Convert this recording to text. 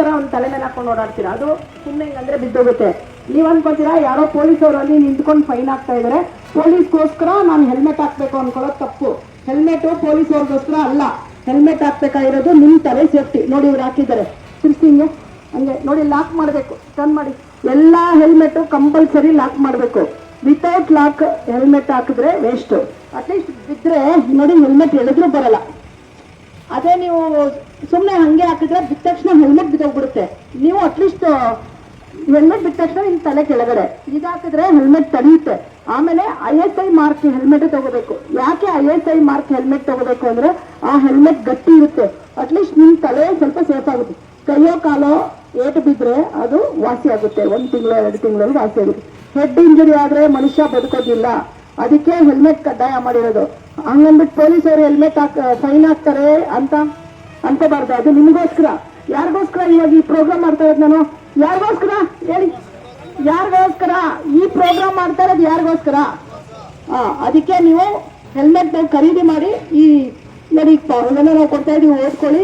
ತರ ಒಂದು ತಲೆ ಮೇಲೆ ಹಾಕೊಂಡು ಓಡಾಡ್ತೀರಾ? ಅದು ಸುಮ್ಮನೆ ಹಿಂಗಂದ್ರೆ ಬಿದ್ದೋಗುತ್ತೆ. ನೀವ್ ಅನ್ಕೊಂತೀರಾ, ಯಾರೋ ಪೊಲೀಸ್ ಅವರು ಅಲ್ಲಿ ನಿಂತ್ಕೊಂಡು ಫೈನ್ ಆಗ್ತಾ ಇದ್ದಾರೆ ಪೊಲೀಸ್ಗೋಸ್ಕರ ನಾನು ಹೆಲ್ಮೆಟ್ ಹಾಕ್ಬೇಕು ಅನ್ಕೊಳ್ಳೋದು ತಪ್ಪು. ಹೆಲ್ಮೆಟ್ ಪೊಲೀಸ್ ಅವ್ರಿಗೋಸ್ಕರ ಅಲ್ಲ. ಹೆಲ್ಮೆಟ್ ಹಾಕ್ಬೇಕಾಗಿರೋದು ನಿಮ್ ತಲೆ ಸೇಫ್ಟಿ. ನೋಡಿ ಇವ್ರು ಹಾಕಿದ್ದಾರೆ. ತಿರ್ಸಿ ಹಿಂಗೆ. ಹಂಗೆ ನೋಡಿ, ಲಾಕ್ ಮಾಡಬೇಕು. ಟರ್ನ್ ಮಾಡಿ. ಎಲ್ಲಾ ಹೆಲ್ಮೆಟ್ ಕಂಪಲ್ಸರಿ ಲಾಕ್ ಮಾಡಬೇಕು. ವಿತೌಟ್ ಲಾಕ್ ಹೆಲ್ಮೆಟ್ ಹಾಕಿದ್ರೆ ವೇಸ್ಟ್. ಅಟ್ಲೀಸ್ಟ್ ಬಿದ್ರೆ, ನೋಡಿ, ಹೆಲ್ಮೆಟ್ ಎಳೆದ್ರೂ ಬರಲ್ಲ. ಅದೇ ನೀವು ಸುಮ್ಮನೆ ಹಂಗೆ ಹಾಕಿದ್ರೆ ಬಿದ್ದ ತಕ್ಷಣ ಹೆಲ್ಮೆಟ್ ಬಿದ್ದೋಗ್ಬಿಡುತ್ತೆ. ನೀವು ಅಟ್ಲೀಸ್ಟ್ ಹೆಲ್ಮೆಟ್ ಬಿದ್ದ ತಕ್ಷಣ ನಿಮ್ಮ ತಲೆ ಕೆಳಗಡೆ. ಇದಾಕಿದ್ರೆ ಹೆಲ್ಮೆಟ್ ತಡೆಯುತ್ತೆ. ಆಮೇಲೆ I S I mark helmet ತಗೋಬೇಕು. ಯಾಕೆ I S I mark helmet ತಗೋಬೇಕು ಅಂದ್ರೆ ಆ ಹೆಲ್ಮೆಟ್ ಗಟ್ಟಿ ಇರುತ್ತೆ. ಅಟ್ಲೀಸ್ಟ್ ನಿಮ್ ತಲೆ ಸ್ವಲ್ಪ ಸೇಫ್ ಆಗುತ್ತೆ. ಕೈಯೋ ಕಾಲೋ ಏಟು ಬಿದ್ರೆ ಅದು ವಾಸಿ ಆಗುತ್ತೆ. ಒಂದು ತಿಂಗಳು, ಎರಡು ತಿಂಗಳಲ್ಲಿ ವಾಸಿ ಆಗುತ್ತೆ. ಹೆಡ್ ಇಂಜುರಿ ಆದ್ರೆ ಮನುಷ್ಯ ಬದುಕೋದಿಲ್ಲ. ಅದಕ್ಕೆ ಹೆಲ್ಮೆಟ್ ಕಡ್ಡಾಯ ಮಾಡಿರೋದು. ಹಂಗಂದ್ಬಿಟ್ಟು ಪೊಲೀಸ್ ಹೆಲ್ಮೆಟ್ ಹಾಕ್ ಫೈನ್ ಹಾಕ್ತಾರೆ ಅಂತ ಅನ್ಕೋಬಾರ್ದು ಅದು ನಿಮಗೋಸ್ಕರ. ಯಾರಿಗೋಸ್ಕರ ಇವಾಗ ಈ ಪ್ರೋಗ್ರಾಮ್ ಮಾಡ್ತಾ ಇರೋದು ನಾನು? ಯಾರಿಗೋಸ್ಕರ? ಹೇಳಿ. ಯಾರಿಗೋಸ್ಕರ? ಈ ಪ್ರೋಗ್ರಾಮ್ ಮಾಡ್ತಾ ಇರೋದು ಯಾರಿಗೋಸ್ಕರ? ಅದಕ್ಕೆ ನೀವು ಹೆಲ್ಮೆಟ್ ಖರೀದಿ ಮಾಡಿ ಈ ನೋಡಿ ನಾವು ಕೊಡ್ತಾ ಇದೀವಿ, ಓದ್ಕೊಳ್ಳಿ.